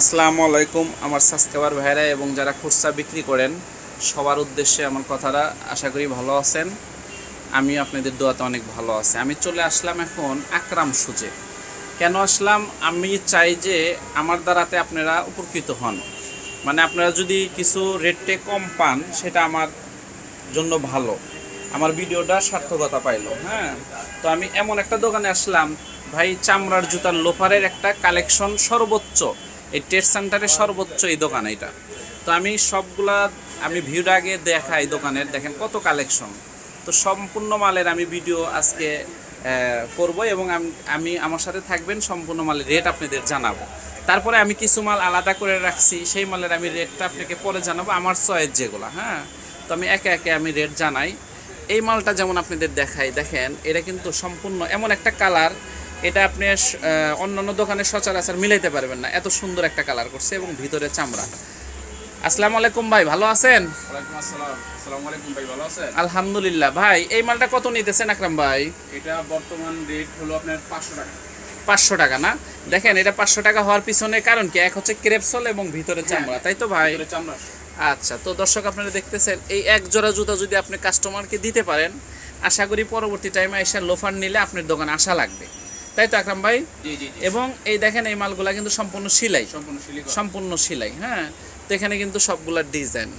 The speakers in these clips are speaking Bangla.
আসসালামু আলাইকুম আমার সাবস্ক্রাইবার ভাইরা এবং যারা খুচরা বিক্রি করেন, সবার উদ্দেশ্যে আমার কথাটা আশা করি ভালো আছেন। আমি আপনাদের দোয়াতে অনেক ভালো আছে। আমি চলে আসলাম এখন আকরাম সুজে। কেন আসলাম? আমি চাই যে আমার দ্বারাতে আপনারা উপকৃত হন। মানে আপনারা যদি কিছু রেটে কম পান, সেটা আমার জন্য ভালো। আমার ভিডিওটা সার্থকতা পাইলো হ্যাঁ? তো আমি এমন একটা দোকানে আসলাম, ভাই চামড়ার জুতার লোফারের একটা কালেকশন সর্বোচ্চ। এই টেস্ট সেন্টারের সর্বোচ্চ এই দোকান এটা। তো আমি সবগুলা, আমি ভিউটা আগে দেখাই দোকানের। দেখেন কত কালেকশন তো সম্পূর্ণ মালের আমি ভিডিও আজকে করব এবং আমি আমার সাথে থাকবেন, সম্পূর্ণ মালের রেট আপনাদের জানাব। তারপরে আমি কিছু মাল আলাদা করে রাখছি, সেই মালের আমি রেটটা আপনাকে পরে জানাব, আমার চয়েস যেগুলো হ্যাঁ? তো আমি একে একে আমি রেট জানাই। এই মালটা যেমন আপনাদের দেখাই, দেখেন, এটা কিন্তু সম্পূর্ণ এমন একটা কালার এটা আপনি অন্যান্য দোকানে সচরাচর মিলাইতে পারবেন না। এত সুন্দর একটা কালার করছে এবং ভিতরে চামড়া। আসসালামু আলাইকুম ভাই ভালো আছেন? ওয়ালাইকুম আসসালাম। আসসালামু আলাইকুম ভাই ভালো আছেন? আলহামদুলিল্লাহ। ভাই এই মালটা কত নিতেছেন আকরাম ভাই? এটা বর্তমান রেট হলো আপনার পাঁচশো টাকা। পাঁচশো টাকা না? দেখেন এটা পাঁচশো টাকা হওয়ার পিছনে কারণ কি? এক হচ্ছে ক্রেপসল এবং ভিতরে চামড়া তাই তো ভাই? চামড়া। আচ্ছা তো দর্শক আপনারা দেখতেছেন এই এক জোড়া জুতা যদি আপনি কাস্টমারকে দিতে পারেন আশা করি পরবর্তী টাইমে এসে লোফার নিলে আপনার দোকানে আসা লাগবে। তাই তো আকরাম ভাই? এবং এই দেখেন এই মালগুলা কিন্তু সম্পূর্ণ সিলাই। সম্পূর্ণ সিলাই হ্যাঁ? তো এখানে কিন্তু সবগুলা ডিজাইন।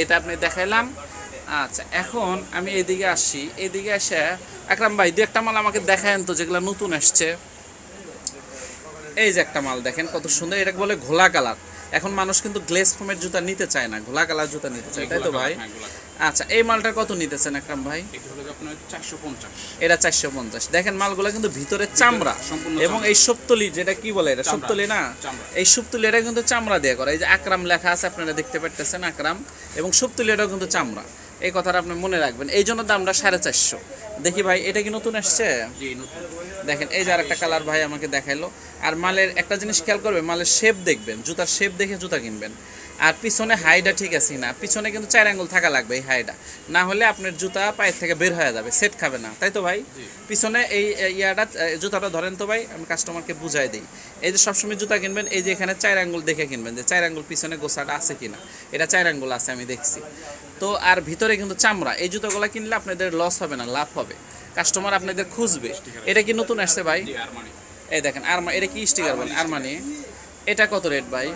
এটা আপনি দেখাইলাম। আচ্ছা এখন আমি এইদিকে আসি। এইদিকে এসে আকরাম ভাই দু একটা মাল আমাকে দেখায়েন তো যেগুলো নতুন আসছে এই যে একটা মাল দেখেন কত সুন্দর। এটাকে বলে ঘোলা কালার। এখন মানুষ কিন্তু গ্লেস ফোমের জুতা নিতে চায় না ঘোলা কালার জুতা নিতে চায় তাই তো ভাই? হ্যাঁ, আচ্ছা এই মালটা কত নিতেছেন আকরাম ভাই? এটা চারশো পঞ্চাশ। দেখেন মালগুলো কিন্তু ভিতরে চামড়া। এবং এই সপ্তলি যেটা কি বলে এটা। সপ্তলি না? এই সপ্তলি এটা কিন্তু চামড়া দিয়ে করা। এই যে আকরাম লেখা আছে আপনারা দেখতে পারতেছেন আকরাম। এবং সপ্তলি এটাও কিন্তু চামড়া। এই কথাটা আপনি মনে রাখবেন। এই জন্য দামটা সাড়ে চারশো। দেখি ভাই এটা কি নতুন আসছে? দেখেন এই যে আরেকটা কালার ভাই আমাকে দেখাইলো। আর মালের একটা জিনিস খেয়াল করবে মালের শেপ দেখবেন। জুতার শেপ দেখে জুতা কিনবেন। আর পিছনে হাইডা ঠিক আছে না। পিছনে কিন্তু চার আঙ্গুল থাকা লাগবে এই হাইডা। না হলে আপনার জুতা পায়ের থেকে বের হয়ে যাবে সেট খাবে না। তাই তো ভাই? পিছনে এই ইয়াটা জুতাটা ধরেন তো ভাই আমি কাস্টমারকে বুঝাই দিই। এই যে সবসময় জুতা কিনবেন এই যে এখানে চার আঙ্গুল দেখে কিনবেন যে চার আঙ্গুল পিছনে গোসাটা আছে কিনা। এটা চার আঙ্গুল আছে আমি দেখছি। তো আর ভিতরে কিন্তু চামড়া এই জুতোগুলো কিনলে আপনাদের লস হবে না লাভ হবে। কাস্টমার আপনাদের খুঁজবে। এটা কি নতুন আসছে ভাই? আর এই দেখেন আরমা এটা কি স্টিকার বলে? আরমানি এটা কত রেট ভাই?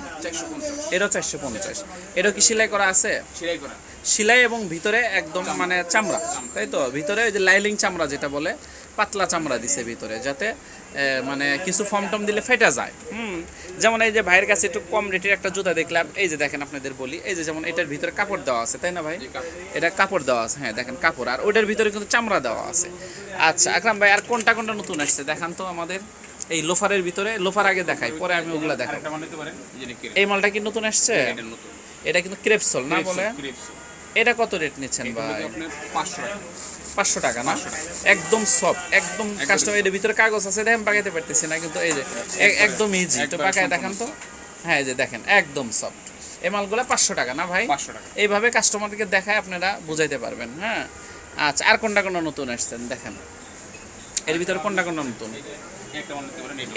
এটাও চারশো পঞ্চাশ। এটা কি সেলাই করা আছে? সেলাই করা সেলাই এবং ভিতরে একদম মানে চামড়া। তাই তো? ভিতরে ওই যে লাইলিং চামড়া যেটা বলে পাতলা চামড়া দিছে ভিতরে যাতে মানে কিছু ফর্ম টম দিলে ফেটা যায়। হুম? যেমন এই যে ভাইয়ের কাছে একটু কম রেটের একটা জুতা দেখলাম এই যে দেখেন আপনাদের বলি এই যে যেমন এটার ভিতরে কাপড় দেওয়া আছে তাই না ভাই? এটা কাপড় দেওয়া আছে হ্যাঁ দেখেন কাপড়। আর ওইটার ভিতরে কিন্তু চামড়া দেওয়া আছে। আচ্ছা আকরাম ভাই আর কোনটা কোনটা নতুন আসছে? দেখান তো আমাদের। এই লোফারের ভিতরে লোফার আগে দেখাই পরে আমি ওগুলা দেখাই এই মালটা কি নতুন আসছে? এটা কিন্তু ক্রেপসল না বলে? এটা কত রেট নিচ্ছেন ভাই? পাঁচশো টাকা। পাঁচশো টাকা না? একদম সফট একদম কাস্টমার এর ভিতরে কাগজ আছে দেখেন পাকাইতে পারতেছি না কিন্তু এই যে একদম ইজি তো পাকায় দেখান তো। হ্যাঁ এই যে দেখেন একদম সফট। এই মালগুলো পাঁচশো টাকা না ভাই? পাঁচশো টাকা। এইভাবে কাস্টমারকে দেখায় আপনারা বুঝাইতে পারবেন হ্যাঁ? আচ্ছা আর কোনটা কোনটা নতুন আসছেন দেখেন। এর ভিতরে কোনটা কোনটা নতুন?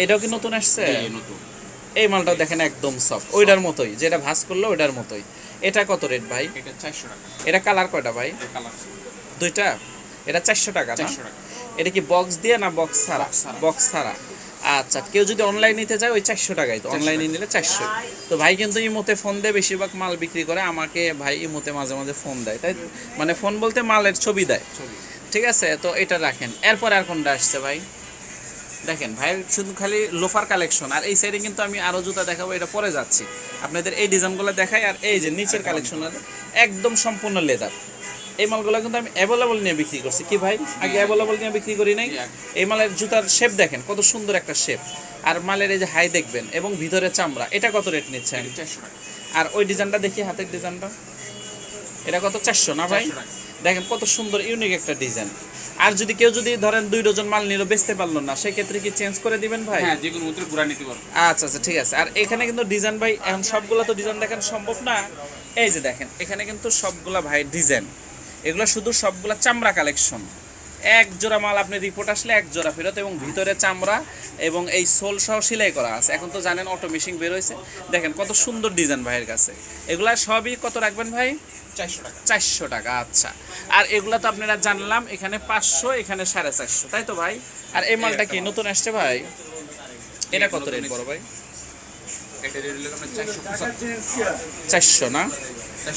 এটাও কি নতুন আসছে? নতুন। এই মালটাও দেখেন একদম সফট ওইটার মতোই যেটা ভাস করল ওইটার মতোই। এটা কত রেট ভাই? এটা চারশো টাকা। এটা কালার কয়টা ভাই? দুইটা? এটা চারশো টাকা না? চারশো টাকা। এটা কি বক্স দিয়ে না বক্স ছাড়া? বক্স ছাড়া। আচ্ছা কেউ যদি অনলাইন নিতে চায় ওই চারশো টাকাই তো। অনলাইনে নিলে চারশো। তো ভাই কিন্তু ইমোতে ফোন দেয় বেশিরভাগ মাল বিক্রি করে আমাকে ভাই ইমোতে মাঝে মাঝে ফোন দেয়। তাই মানে ফোন বলতে মালের ছবি দেয়। ঠিক আছে? তো এটা রাখেন। এরপর আর কোনটা আসছে ভাই? দেখেন ভাইয়ের শুধু খালি লোফার কালেকশন আর এই সাইডে কিন্তু আমি আরও জুতা দেখাবো এটা পরে যাচ্ছি। আপনাদের এই ডিজাইনগুলো দেখাই আর এই যে নিচের কালেকশন একদম সম্পূর্ণ লেদার এই মালগুলো কিন্তু আমি অ্যাভেলেবল নিয়ে বিক্রি করছি। কি ভাই? আগে অ্যাভেলেবল নিয়ে বিক্রি করি নাই। এই মালের জুতার শেপ দেখেন কত সুন্দর একটা শেপ আর মালের এই যে হাই দেখবেন এবং ভিতরে চামড়া এটা কত রেট চারশো আর ওই ডিজাইনটা দেখি হাতের ডিজাইনটা। এটা কত? চারশো না ভাই? 400 টাকা। দেখেন কত সুন্দর ইউনিক একটা ডিজাইন আর যদি কেউ যদি ধরেন দুই ডজন মাল নিলো বেচতে পারল না সেক্ষেত্রে কি চেঞ্জ করে দিবেন ভাই? হ্যাঁ যে কোনো মধ্যে ঘুরা নিতে পারব। আচ্ছা আচ্ছা ঠিক আছে। আর এখানে কিন্তু ডিজাইন ভাই এখন সবগুলো তো ডিজাইন দেখেন সম্ভব না। এই যে দেখেন এখানে কিন্তু সবগুলা ভাই ডিজাইন এগুলো শুধু সবগুলা চামড়া কালেকশন এক জোড়া মাল আপনি রিপোর্ট আসলে এক জোড়া ফেরত এবং ভিতরে চামড়া এবং এই সোল সহ সেলাই করা আছে। এখন তো জানেন অটো মেশিন বের হয়েছে। দেখেন কত সুন্দর ডিজাইন ভাইয়ের কাছে। এগুলা সবই কত রাখবেন ভাই? চারশো টাকা। চারশো টাকা আচ্ছা। আর এগুলা তো আপনারা জানলাম এখানে পাঁচশো এখানে সাড়ে চারশো। তাই তো ভাই? আর এই মালটা কি নতুন আসছে ভাই? এটা কত রেট বড় ভাই? এটা চারশো না?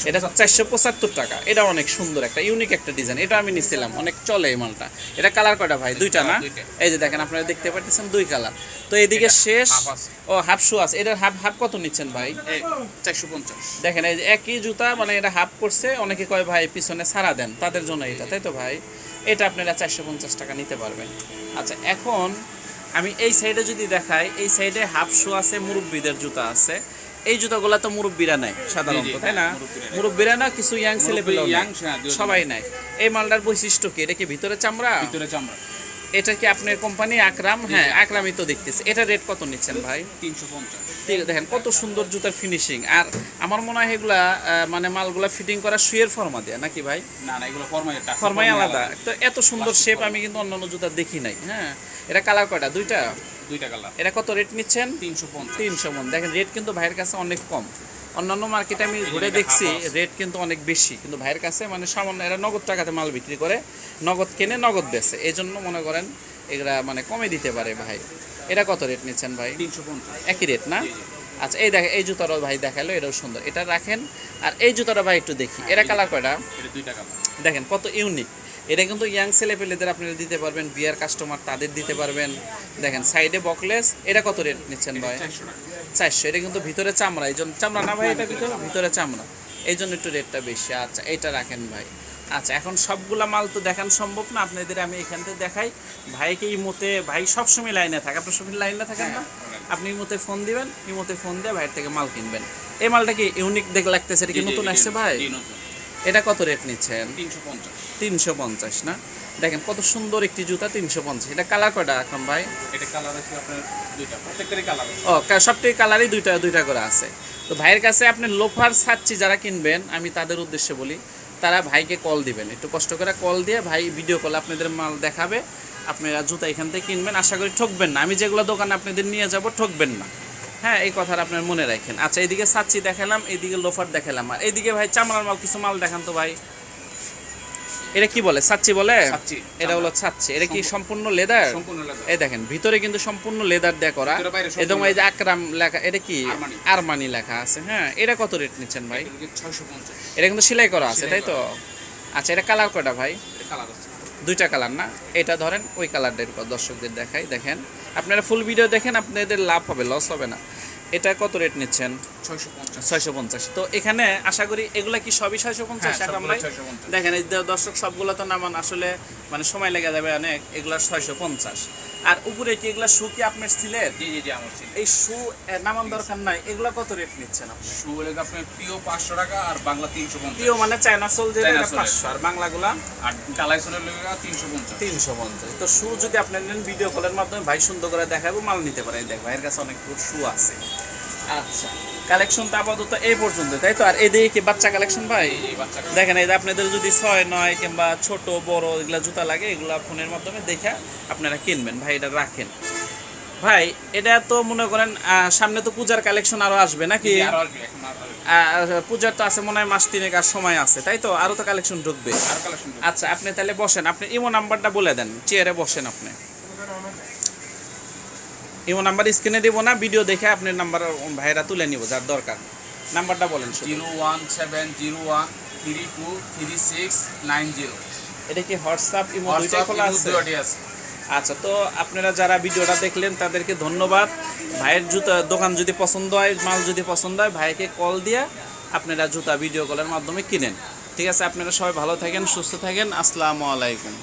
এটা চারশো পঁচাত্তর টাকা। এটা অনেক সুন্দর একটা ইউনিক একটা ডিজাইন এটা আমি নিছিলাম অনেক চলে এই মালটা। এটা কালার কয়টা ভাই? দুইটা না? এই যে দেখেন আপনারা দেখতে পাচ্ছেন দুই কালার তো এইদিকে এটা শেষ ও হাফ শু আছে। এটার হাফ হাফ কত নিচ্ছেন ভাই? চারশো পঞ্চাশ। দেখেন এই যে একই জুতা মানে এটা হাফ করছে। অনেকে কয় ভাই পিছনে সারা দেন তাদের জন্য এটা তাই তো ভাই? এটা আপনারা চারশো পঞ্চাশ টাকা নিতে পারবেন। আচ্ছা এখন আমি এই সাইডে যদি দেখাই এই সাইডে হাফ শু আছে মুরব্বীদের জুতা আছে। এই জুতাগুলো তো মুরব্বীরা নাই সাধারণত তাই না? হ্যাঁ, মুরব্বিরা না কিছু ইয়াং ছেলে হ্যাঁ। সবাই নাই এই মালটার বৈশিষ্ট্য কি? এটা কি ভিতরে চামড়া? ভিতরে চামড়া। এটা কি আপনার কোম্পানি আকরাম? হ্যাঁ আকরামই তো দেখতেছি। এটা রেট কত নিচ্ছেন ভাই? তিনশো পঞ্চাশ। দেখেন কত সুন্দর জুতার ফিনিশিং আর আমার মনে হয় এগুলা মানে মালগুলা ফিটিং করা শুয়ের ফর্মা দেয়া নাকি ভাই? না না এগুলো ফরমাই ফর্মাই আলাদা। তো এত সুন্দর শেপ আমি কিন্তু অন্যান্য জুতা দেখি নাই। হ্যাঁ এটা কালার কয়টা? দুইটা? দুইটা কালার এটা কত রেট নিচ্ছেন? তিনশো পঞ্চাশ। তিনশো মন। দেখেন রেট কিন্তু ভাইয়ের কাছে অনেক কম। অন্যান্য মার্কেটে আমি ঘুরে দেখছি রেট কিন্তু অনেক বেশি। কিন্তু ভাইয়ের কাছে মানে সামান্য এরা নগদ টাকাতে মাল বিক্রি করে নগদ কেনে নগদ বেচে। এই জন্য মনে করেন এগুলা মানে কমে দিতে পারে ভাই। এটা কত রেট নিচ্ছেন ভাই? তিনশো পঞ্চাশ। একই রেট না। আচ্ছা এই দেখেন এই জুতাটাও ভাই দেখাল এটাও সুন্দর। এটা রাখেন আর এই জুতাটা ভাই একটু দেখি। এটা কালার কয়টা দেখেন কত ইউনিক এটা কিন্তু ইয়াং ছেলে পেলেদের আপনারা দিতে পারবেন বিয়ার কাস্টমার তাদের দিতে পারবেন। দেখেন সাইডে বকলেস এটা কত রেট নিচ্ছেন ভাই? চারশো এটা কিন্তু ভিতরে চামড়া এই জন্য চামড়া না ভাই এটা ভিতরে ভিতরে চামড়া। এই জন্য একটু রেটটা বেশি। আচ্ছা এটা রাখেন ভাই। আচ্ছা এখন সবগুলা মাল তো দেখানো সম্ভব না আপনাদের আমি এখান থেকে দেখাই। ভাইকে ইমোতে ভাই সবসময় লাইনে থাকে। আপনার সবসময় লাইনে থাকেন না? আপনি ইমোতে ফোন দিবেন ইমোতে ফোন দিয়ে ভাইয়ের থেকে মাল কিনবেন। এই মালটা কি ইউনিক দেখ লাগতেছে? এটা কি নতুন আসছে ভাই? নতুন। এটা কত রেট নিচ্ছেন? তিনশো পঞ্চাশ। তিনশো পঞ্চাশ না? দেখেন কত সুন্দর একটি জুতা তিনশো পঞ্চাশ। এটা কালার কয়টা এখন ভাই? এটা কালার আছে আপনার দুইটা প্রত্যেকটারই কালার ও সবটাই কালারই দুইটা দুইটা করে আছে। তো ভাইয়ের কাছে আপনি লোফার ছাচ্ছি যারা কিনবেন আমি তাদের উদ্দেশ্যে বলি তারা ভাইকে কল দিবেন। একটু কষ্ট করে কল দিয়ে ভাই ভিডিও কল আপনাদের মাল দেখাবে আপনারা জুতা এখান থেকে কিনবেন। আশা করি ঠকবেন না। আমি যেগুলো দোকানে আপনাদের নিয়ে যাব ঠকবেন না। হ্যাঁ এই কথাটা আপনার মনে রাখেন। আচ্ছা এইদিকে সাচ্ছি দেখালাম এইদিকে লোফার দেখালাম। আর এইদিকে ভাই চামড়ার মাল কিছু মাল দেখান তো ভাই। এটা কি বলে? সাচ্ছি বলে? এটা হলো ছাচ্ছি এটা কি সম্পূর্ণ লেদার? সম্পূর্ণ এই দেখেন ভিতরে কিন্তু সম্পূর্ণ লেদার দেয়া করা। এবং এই যে আকরাম লেখা এটা কি? আরমানি। লেখা আছে হ্যাঁ। এটা কত রেট নিচ্ছেন ভাই? এটা কিন্তু সেলাই করা আছে তাই তো? আচ্ছা এটা কালার কয়টা ভাই? কালার আছে। দুইটা কালার না? এটা ধরেন ওই কালারটার দর্শকদের দেখাই দেখেন। আপনারা ফুল ভিডিও দেখেন আপনাদের লাভ হবে লস হবে না। এটা কত রেট নিচ্ছেন? ছয়শো পঞ্চাশ। তো এখানে আশা করি এগুলা কি সবই ছয়শো পঞ্চাশ? হ্যাঁ, ভাই দেখেন দর্শক সবগুলো তো নামান আসলে মানে সময় লেগে যাবে অনেক এগুলা ছয়শো পঞ্চাশ। আর উপরে কি এগুলা শু কি আপনার সিলের জি জি জি আমার ছিল এই শু নামান দরকার নাই। এগুলা কত রেট নিচ্ছেন আপনি? শু এর আপনি প্রিয় পাঁচশো টাকা আর বাংলা তিনশো পঞ্চাশ। প্রিয় মানে চায়না সোল সোলের। পাঁচশো। আর বাংলাগুলা? আর ডালাই সোলের লেগে তিনশো পঞ্চাশ। তিনশো পঞ্চাশ। তো শু যদি আপনি নেন ভিডিও কলের মাধ্যমে ভাই সুন্দর করে দেখাবো মাল নিতে পারেন। দেখ ভাইয়ের কাছে অনেক শু আছে। আচ্ছা। কালেকশন তো আপাতত এই পর্যন্ত তাই তো? আর এদিকে কি বাচ্চা কালেকশন ভাই? দেখেন এই যে আপনাদের যদি ছয় নয় কিংবা ছোট বড় এগুলা জুতা লাগে এগুলা ফোনের মাধ্যমে দেখে আপনারা কিনবেন। ভাই এটা রাখেন। ভাই এটা তো মনে করেন সামনে তো পূজার কালেকশন আরও আসবে নাকি? পূজার তো আছে মনে হয় মাস তিনেক আর সময় আছে তাই তো? আরও তো কালেকশন ঢুকবে। আরও কালেকশন আচ্ছা আপনি তাহলে বসেন আপনি ইমো নাম্বারটা বলে দেন চেয়ারে বসেন আপনি। ইমো নাম্বার স্ক্রিনে দিব না ভিডিও দেখে আপনার নাম্বার ভাইরা তুলে নিব যার দরকার। নাম্বারটা বলেন zero one seven zero one three two three six nine zero. এটা কি হোয়াটসঅ্যাপ ইমো খোলা আছে। আচ্ছা তো আপনারা যারা ভিডিওটা দেখলেন তাদেরকে ধন্যবাদ। ভাইয়ের জুতা দোকান যদি পছন্দ হয় মাল যদি পছন্দ হয় ভাইকে কল দিয়ে আপনারা জুতা ভিডিও কলের মাধ্যমে কিনেন। ঠিক আছে আপনারা সবাই ভালো থাকেন সুস্থ থাকেন। আসসালামু আলাইকুম।